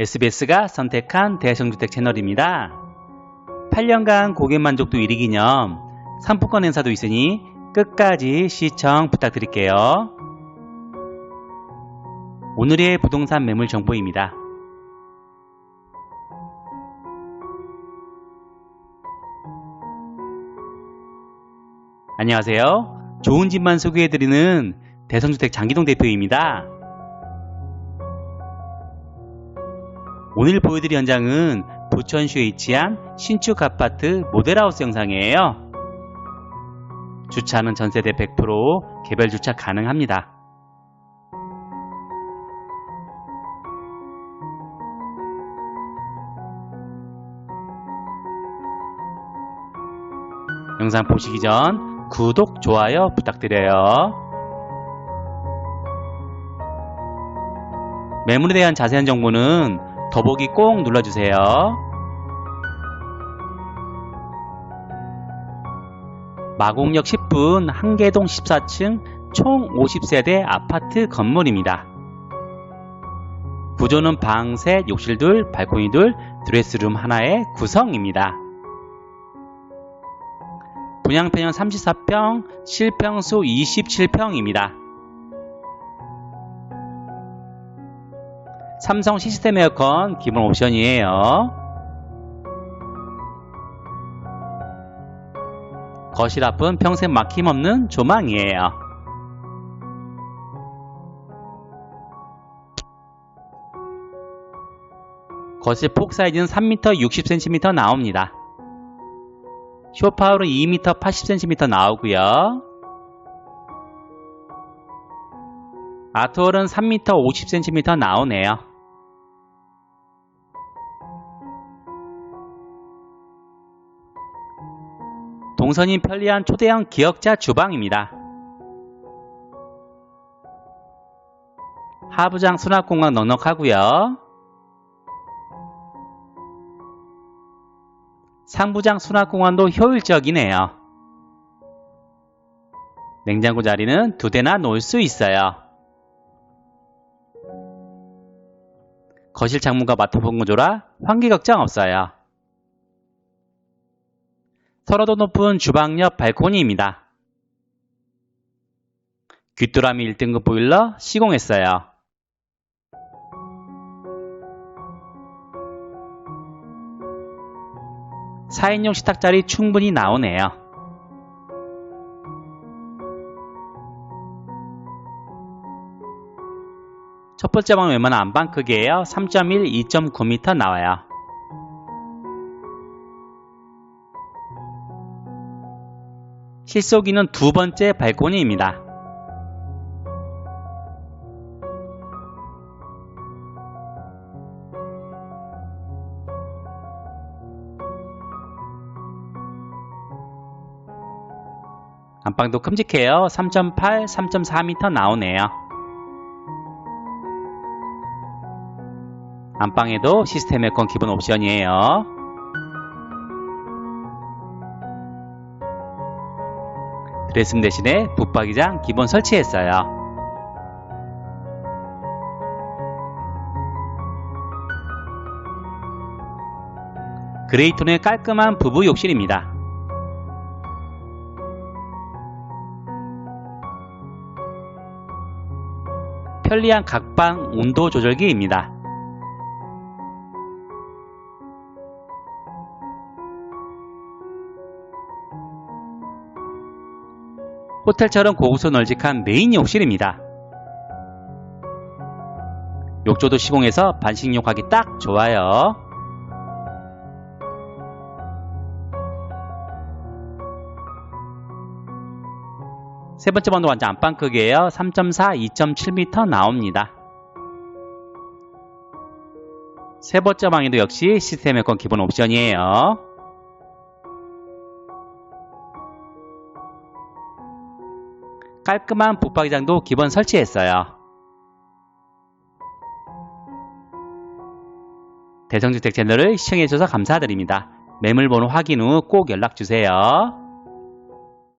SBS가 선택한 대성주택 채널입니다. 8년간 고객 만족도 1위 기념 상품권 행사도 있으니 끝까지 시청 부탁드릴게요. 오늘의 부동산 매물 정보입니다. 안녕하세요. 좋은 집만 소개해드리는 대성주택 장기동 대표입니다. 오늘 보여드릴 현장은 부천시에 위치한 신축 아파트 모델하우스 영상이에요. 주차는 전세대 100% 개별 주차 가능합니다. 영상 보시기 전 구독, 좋아요 부탁드려요. 매물에 대한 자세한 정보는 더보기 꼭 눌러주세요. 마곡역 10분 한계동 14층 총 50세대 아파트 건물입니다. 구조는 방 셋, 욕실 둘, 발코니 둘, 드레스룸 하나의 구성입니다. 분양편은 34평, 실평수 27평입니다. 삼성 시스템 에어컨 기본 옵션이에요. 거실 앞은 평생 막힘없는 조망이에요. 거실 폭 사이즈는 3m 60cm 나옵니다. 쇼파울은 2m 80cm 나오고요. 아트홀은 3m 50cm 나오네요. 동선이 편리한 초대형 기역자 주방입니다. 하부장 수납공간 넉넉하고요. 상부장 수납공간도 효율적이네요. 냉장고 자리는 두 대나 놓을 수 있어요. 거실 창문과 맡아본 구조라 환기 걱정 없어요. 서로도 높은 주방 옆 발코니입니다. 귀뚜라미 1등급 보일러 시공했어요. (4인용) 식탁자리 충분히 나오네요. 첫 번째 방은 웬만한 안방 크기예요. 3.1, 2.9m 나와요. 실속이는 두 번째 발코니입니다. 안방도 큼직해요. 3.8, 3.4m 나오네요. 안방에도 시스템 에어컨 기본 옵션이에요. 레스룸 대신에 붙박이장 기본 설치했어요. 그레이톤의 깔끔한 부부 욕실입니다. 편리한 각방 온도 조절기입니다. 호텔처럼 고급스러운 널찍한 메인 욕실입니다. 욕조도 시공해서 반식욕하기 딱 좋아요. 세 번째 방도 완전 안방 크기예요. 3.4, 2.7m 나옵니다. 세 번째 방에도 역시 시스템 에어컨 기본 옵션이에요. 깔끔한 붙박이장도 기본 설치했어요. 대성주택 채널을 시청해주셔서 감사드립니다. 매물번호 확인 후 꼭 연락주세요.